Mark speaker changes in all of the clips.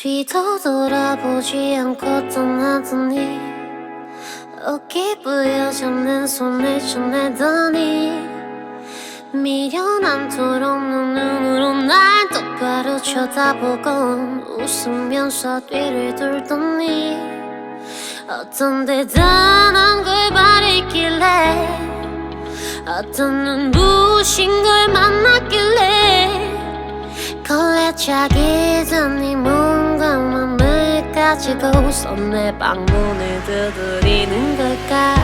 Speaker 1: 뒤도 돌아보지 않고 떠나더니 어깨 부여잡는 손을 전내더니 미련 않도록 눈으로 날 똑바로 쳐다보고 웃으면서 뒤를 돌더니 어떤 대단한 걸 바랬길래 어떤 눈부신 걸 만났길래 걸레짝이 든네 몸 과 맘을 가지고서 내 방문을 두드리는 걸까?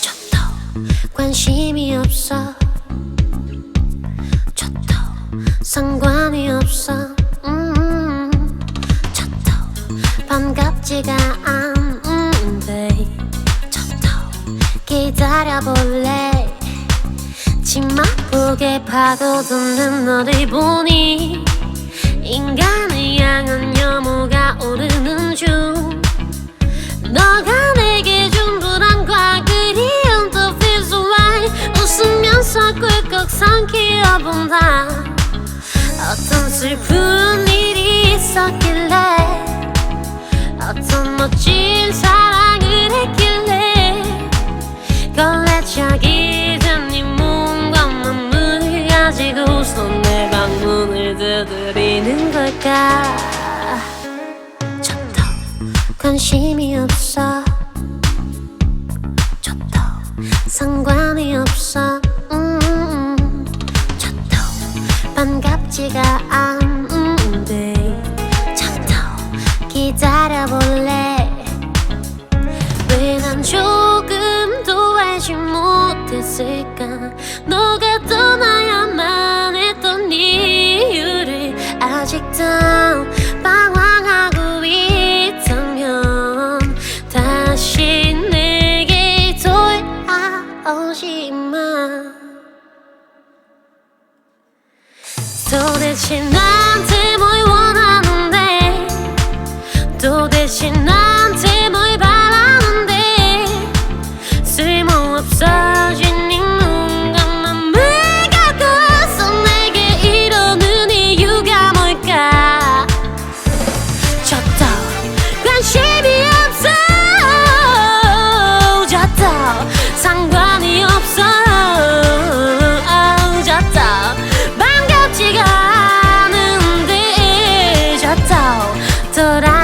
Speaker 1: 저도 관심이 없어. 저도 상관이 없어. 음, 저도 반갑지가 않은데. 저도 기다려볼래? 치맛보게 파고드는 너를 보니? 인간을 향한 혐오가 오르는 중 너가 내게 준 불안과 그리움 The feels right. 웃으면서 꿀꺽 삼키어본다. 어떤 슬픈 일이 문을 두드리는 걸까? 저도 관심이 없어. 저도 상관이 없어. 음, 저도 반갑지가 않은데 저도 기다려볼래? 왜 난 조금도 알지 못했을까? 너가 도대체 나한테 뭘 원하는데 도대체 나 ristoranti